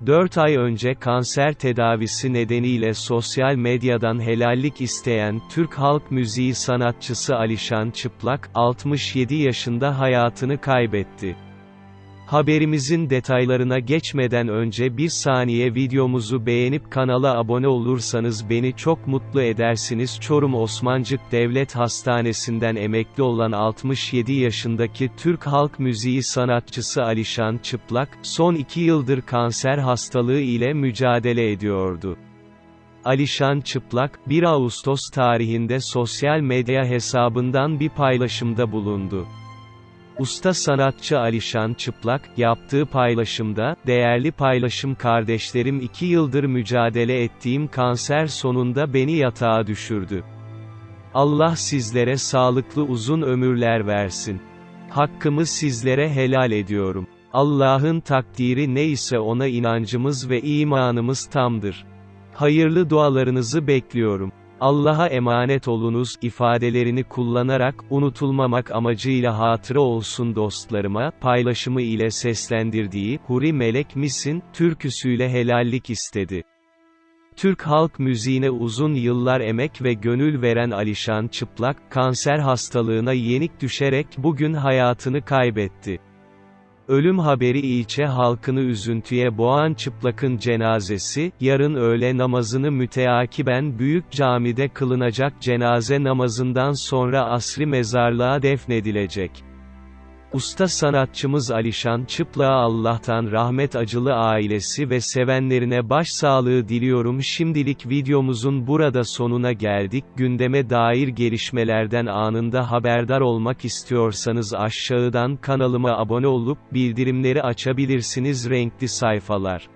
4 ay önce kanser tedavisi nedeniyle sosyal medyadan helallik isteyen Türk halk müziği sanatçısı Alişan Çıplak, 67 yaşında hayatını kaybetti. Haberimizin detaylarına geçmeden önce bir saniye videomuzu beğenip kanala abone olursanız beni çok mutlu edersiniz. Çorum Osmancık Devlet Hastanesi'nden emekli olan 67 yaşındaki Türk halk müziği sanatçısı Alişan Çıplak, son iki yıldır kanser hastalığı ile mücadele ediyordu. Alişan Çıplak, 1 Ağustos tarihinde sosyal medya hesabından bir paylaşımda bulundu. Usta sanatçı Alişan Çıplak, yaptığı paylaşımda, değerli paylaşım kardeşlerim 2 yıldır mücadele ettiğim kanser sonunda beni yatağa düşürdü. Allah sizlere sağlıklı uzun ömürler versin. Hakkımı sizlere helal ediyorum. Allah'ın takdiri neyse ona inancımız ve imanımız tamdır. Hayırlı dualarınızı bekliyorum. Allah'a emanet olunuz ifadelerini kullanarak unutulmamak amacıyla hatıra olsun dostlarıma paylaşımı ile seslendirdiği Huri Melek Misin türküsüyle helallik istedi. Türk halk müziğine uzun yıllar emek ve gönül veren Alişan Çıplak, kanser hastalığına yenik düşerek bugün hayatını kaybetti. Ölüm haberi ilçe halkını üzüntüye boğan çıplakın cenazesi, yarın öğle namazını müteakiben büyük camide kılınacak cenaze namazından sonra asri mezarlığa defnedilecek. Usta sanatçımız Alişan Çıplak'a Allah'tan rahmet acılı ailesi ve sevenlerine başsağlığı diliyorum. Şimdilik videomuzun burada sonuna geldik. Gündeme dair gelişmelerden anında haberdar olmak istiyorsanız aşağıdan kanalıma abone olup bildirimleri açabilirsiniz. Renkli sayfalar